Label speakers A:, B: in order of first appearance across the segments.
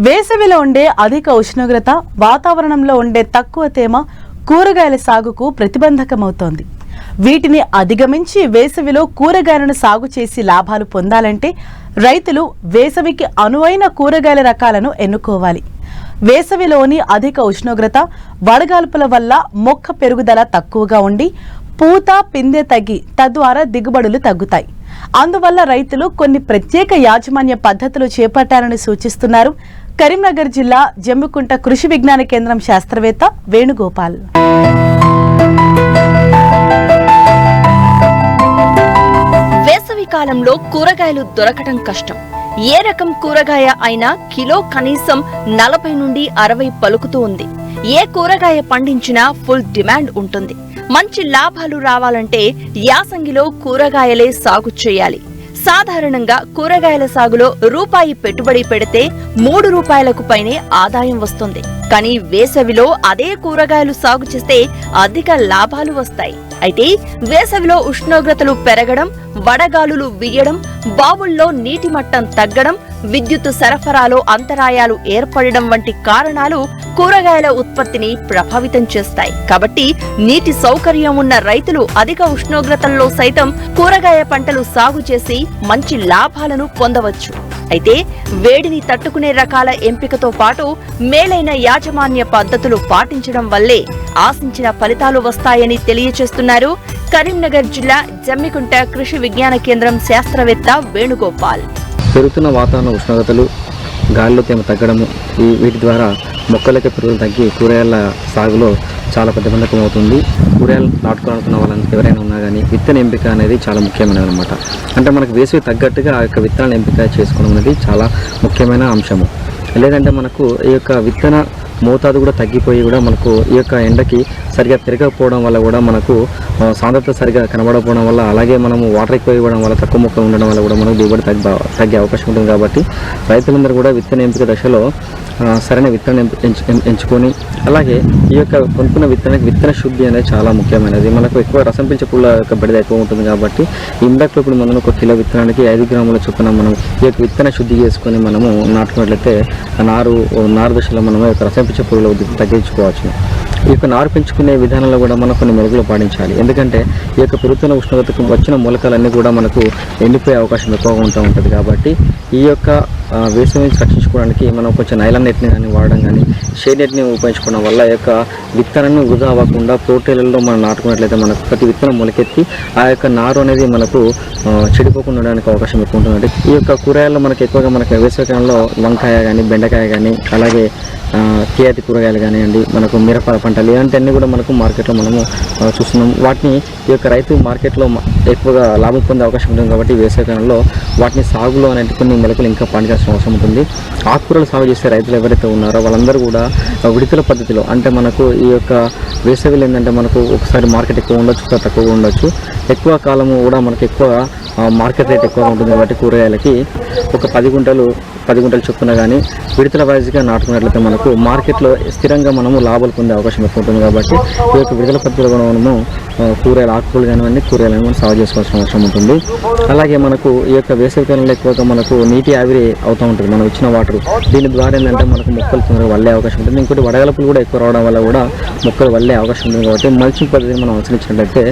A: వేసవిలో ఉండే అధిక ఉష్ణోగ్రత వాతావరణంలో ఉండే తక్కువ తేమ కూరగాయల సాగుకు ప్రతిబంధకమవుతోంది. వీటిని అధిగమించి వేసవిలో కూరగాయలను సాగు చేసి లాభాలు పొందాలంటే రైతులు వేసవికి అనువైన కూరగాయల రకాలను ఎన్నుకోవాలి. వేసవిలోని అధిక ఉష్ణోగ్రత వడగాల్పుల వల్ల మొక్క పెరుగుదల తక్కువగా ఉండి పూత పిందె తగ్గి తద్వారా దిగుబడులు తగ్గుతాయి. అందువల్ల రైతులు కొన్ని ప్రత్యేక యాజమాన్య పద్ధతులు చేపట్టాలని సూచిస్తున్నారు. కరీంనగర్ జిల్లా జమ్మికుంట కృషి విజ్ఞాన కేంద్రం శాస్త్రవేత్త వేణుగోపాల్.
B: వేసవి కాలంలో కూరగాయలు దొరకటం కష్టం. ఏ రకం కూరగాయ అయినా కిలో కనీసం నలభై నుండి అరవై పలుకుతూ ఉంది. ఏ కూరగాయ పండించినా ఫుల్ డిమాండ్ ఉంటుంది. మంచి లాభాలు రావాలంటే యాసంగిలో కూరగాయలే సాగు చేయాలి. సాధారణంగా కూరగాయల సాగులో రూపాయి పెట్టుబడి పెడితే మూడు రూపాయలకు పైనే ఆదాయం వస్తుంది. కానీ వేసవిలో అదే కూరగాయలు సాగు చేస్తే అధిక లాభాలు వస్తాయి. అయితే వేసవిలో ఉష్ణోగ్రతలు పెరగడం వడగాలులు వీయడం బావుల్లో నీటి మట్టం తగ్గడం విద్యుత్ సరఫరాలో అంతరాయాలు ఏర్పడడం వంటి కారణాలు కూరగాయల ఉత్పత్తిని ప్రభావితం చేస్తాయి. కాబట్టి నీటి సౌకర్యం ఉన్న రైతులు అధిక ఉష్ణోగ్రతల్లో సైతం కూరగాయ పంటలు సాగు చేసి మంచి లాభాలను పొందవచ్చు. అయితే వేడిని తట్టుకునే రకాల ఎంపికతో పాటు మేలైన యాజమాన్య పద్ధతులు పాటించడం వల్లే ఆశించిన ఫలితాలు వస్తాయని తెలియచేస్తున్నారు కరీంనగర్ జిల్లా జమ్మికుంట కృషి విజ్ఞాన కేంద్రం శాస్త్రవేత్త వేణుగోపాల్.
C: పెరుగుతున్న వాతావరణ ఉష్ణోగ్రతలు గాలిలో తేమ తగ్గడము ఈ వీటి ద్వారా మొక్కలకి పెరుగుదల తగ్గి కూరగాయల సాగులో చాలా ప్రతిబంధకం అవుతుంది కూరగాయలు నాటుకోవాలనుకున్న వాళ్ళని ఎవరైనా ఉన్నా కానీ విత్తన ఎంపిక అనేది చాలా ముఖ్యమైనది అనమాట అంటే మనకు వేసవి తగ్గట్టుగా ఆ యొక్క విత్తనాల ఎంపిక చేసుకోవడం అనేది చాలా ముఖ్యమైన అంశము. లేదంటే మనకు ఈ యొక్క విత్తన మోతాదు కూడా తగ్గిపోయి కూడా మనకు ఈ యొక్క ఎండకి సరిగా పెరగకపోవడం వల్ల కూడా మనకు సాంద్రత సరిగా కనబడకపోవడం వల్ల అలాగే మనము వాటర్ ఎక్కువ ఇవ్వడం వల్ల తక్కువ మొక్క ఉండడం వల్ల కూడా మనకు దిగుబడి తగ్గ తగ్గే అవకాశం ఉంటుంది కాబట్టి రైతులందరూ కూడా విత్తన ఎంపిక దశలో సరైన విత్తనం ఎం- ఎంచుకొని అలాగే ఈ యొక్క కొనుక్కున్న విత్తనానికి విత్తన శుద్ధి అనేది చాలా ముఖ్యమైనది. మనకు ఎక్కువ రసం పీల్చే పుల్ల యొక్క బడిద ఎక్కువ ఉంటుంది కాబట్టి ఇందాక ఇప్పుడు మనం ఒక కిలో విత్తనానికి ఐదు గ్రాముల చొప్పున మనం ఈ యొక్క విత్తన శుద్ధి చేసుకొని మనము నాటుకున్నట్లయితే నారు నారు దశలో మనము యొక్క రసం పీల్చే పురుగుల తగ్గించుకోవచ్చు. ఈ యొక్క నారు పెంచుకునే విధానంలో కూడా మనం కొన్ని మెరుగులు పాటించాలి. ఎందుకంటే ఈ యొక్క పెరుగుతున్న ఉష్ణోగ్రతకు వచ్చిన మూలకాలన్నీ కూడా మనకు ఎండిపోయే అవకాశం ఎక్కువగా ఉంటూ ఉంటుంది కాబట్టి ఈ యొక్క వేసవి నుంచి రక్షించుకోవడానికి మనం కొంచెం నైలాన్ నెట్ని కానీ వాడడం కానీ షేడ్ నెట్ని ఉపయోగించుకోవడం వల్ల ఈ యొక్క విత్తనాన్ని వృధా అవ్వకుండా పోటీలలో మనం నాటుకున్నట్లయితే మనకు ప్రతి విత్తనం మొలకెత్తి ఆ యొక్క నారు అనేది మనకు చెడిపోకుండా ఉండడానికి అవకాశం ఎక్కువ ఉంటుంది ఈ యొక్క కూరగాయల్లో మనకు ఎక్కువగా మనకి వేసవికాలంలో వంకాయ కానీ బెండకాయ కానీ అలాగే ఆ, కూరగాయలు కానివ్వండి మనకు మిరప పంటలు ఇలాంటివన్నీ కూడా మనకు మార్కెట్లో మనము చూస్తున్నాం. వాటిని ఈ యొక్క రైతు మార్కెట్లో ఎక్కువగా లాభం పొందే అవకాశం ఉంటుంది కాబట్టి వేసవికాలంలో వాటిని సాగులో అనేటి కొన్ని మెలకులు ఇంకా పండించాల్సిన అవసరం ఉంటుంది. ఆకుకూరలు సాగు చేసే రైతులు ఎవరైతే ఉన్నారో వాళ్ళందరూ కూడా ఆ, విడతల పద్ధతిలో అంటే మనకు ఈ యొక్క వేసవిలో ఏంటంటే మనకు ఒకసారి మార్కెట్ ఎక్కువ ఉండొచ్చు ఒకసారి తక్కువ ఉండొచ్చు. ఎక్కువ కాలము కూడా మనకు ఎక్కువ మార్కెట్ రేట్ ఎక్కువగా ఉంటుంది కాబట్టి కూరగాయలకి ఒక పది గుంటలు పది గుంటలు చొప్పున కానీ విడతల వైజ్గా నాటుకున్నట్లయితే మనకు మార్కెట్లో స్థిరంగా మనము లాభాలు పొందే అవకాశం ఎక్కువ ఉంటుంది కాబట్టి ఈ యొక్క విడుదల పద్ధతిలో మనము కూరగాయలు ఆకుకూరలు కానివ్వండి కూరగాయలు మనం సాగు చేసుకోవాల్సిన అవసరం ఉంటుంది. అలాగే మనకు ఈ యొక్క వేసవికాలంలో ఎక్కువగా మనకు నీటి ఆవిరి అవుతూ ఉంటుంది. మనం ఇచ్చిన వాటర్ దీని ద్వారా ఏంటంటే మనకు మొక్కలు తొందరగా వల్లే అవకాశం ఉంటుంది. ఇంకోటి వడగలపులు కూడా ఎక్కువ రావడం వల్ల కూడా మొక్కలు వల్లే అవకాశం ఉంటుంది కాబట్టి మల్చింగ్ పద్ధతిని మనం అనుసరించినట్లయితే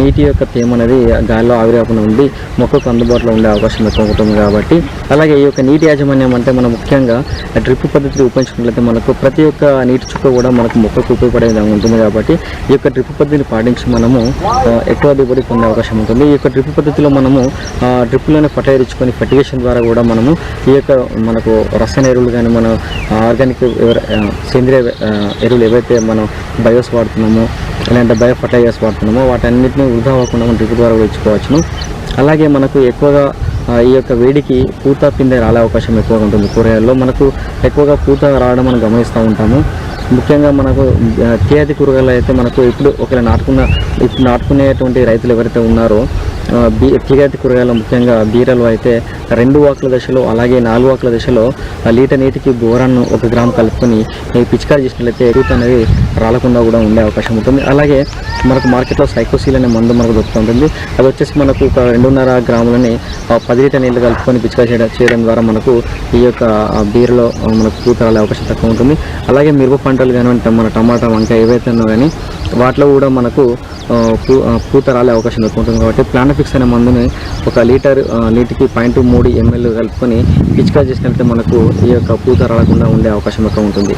C: నీటి యొక్క తేమ అనేది గాలిలో ఆవిరాకుండా ఉండి మొక్కకు అందుబాటులో ఉండే అవకాశం ఎక్కువ ఉంటుంది కాబట్టి. అలాగే ఈ యొక్క నీటి యాజమాన్యం అంటే మనం ముఖ్యంగా డ్రిప్ పద్ధతిని ఉపయోగించుకున్నట్లయితే మనకు ప్రతి ఒక్క నీటి చుక్క కూడా మనకు మొక్కకు ఉపయోగపడే విధంగా ఉంటుంది కాబట్టి ఈ యొక్క డ్రిప్ పద్ధతిని పాటించి మనం మనము ఎక్కువ దిగుబడి పొందే అవకాశం ఉంటుంది. ఈ యొక్క డ్రిప్ పద్ధతిలో మనము డ్రిప్లోనే ఫర్టిలైజర్ ఇచ్చుకొని ఫర్టిగేషన్ ద్వారా కూడా మనము ఈ యొక్క మనకు రసాయన ఎరువులు కానీ మన ఆర్గానిక్ సేంద్రియ ఎరువులు ఏవైతే మనం బయోస్ వాడుతున్నామో లేదంటే బయో ఫర్టైజర్స్ వాడుతున్నామో వాటన్నిటిని వృధా అవ్వకుండా మనం డ్రిప్ ద్వారా కూడా ఇచ్చుకోవచ్చును అలాగే మనకు ఎక్కువగా ఈ యొక్క వేడికి పూత పిందె రాలే అవకాశం ఎక్కువగా ఉంటుంది. కూరగాయల్లో మనకు ఎక్కువగా పూత రావడం మనం గమనిస్తూ ఉంటాము. ముఖ్యంగా మనకు చేతి కూరగాయలు అయితే మనకు ఇప్పుడు ఒకవేళ నాటుకున్న ఇప్పుడు నాటుకునేటువంటి రైతులు ఎవరైతే ఉన్నారో బీ తీగతి కూరగాయలు ముఖ్యంగా బీరలు అయితే రెండు వాకుల దశలో అలాగే నాలుగు వాకుల దశలో లీటర్ నీటికి బోరాన్ని ఒక గ్రామ్ కలుపుకొని పిచికారి చేసినట్లయితే పూత అనేది రాలకుండా కూడా ఉండే అవకాశం ఉంటుంది. అలాగే మనకు మార్కెట్లో సైకోసీల్ అనే మందు మనకు దొరుకుతుంటుంది అది వచ్చేసి మనకు ఒక రెండున్నర గ్రాములని పది లీటర్ నీళ్ళు కలుపుకొని పిచికారి చేయడం చేయడం ద్వారా మనకు ఈ యొక్క బీరలో మనకు పూత రాలే అవకాశం తక్కువ ఉంటుంది. అలాగే మిరప పంటలు కానివ్వండి మన టమాటా వంకాయ ఏవైతే ఉన్నా కానీ వాటిలో కూడా మనకు పూ- పూత రాలే అవకాశం ఎక్కువ ఉంటుంది కాబట్టి ప్లానోఫిక్స్ అనే మందుని ఒక లీటర్ నీటికి పాయింట్ మూడు ఎంఎల్ కలుపుకొని పిచికారి చేసినట్లయితే మనకు ఈ యొక్క పూత రాలకుండా ఉండే అవకాశం ఎక్కువ ఉంటుంది.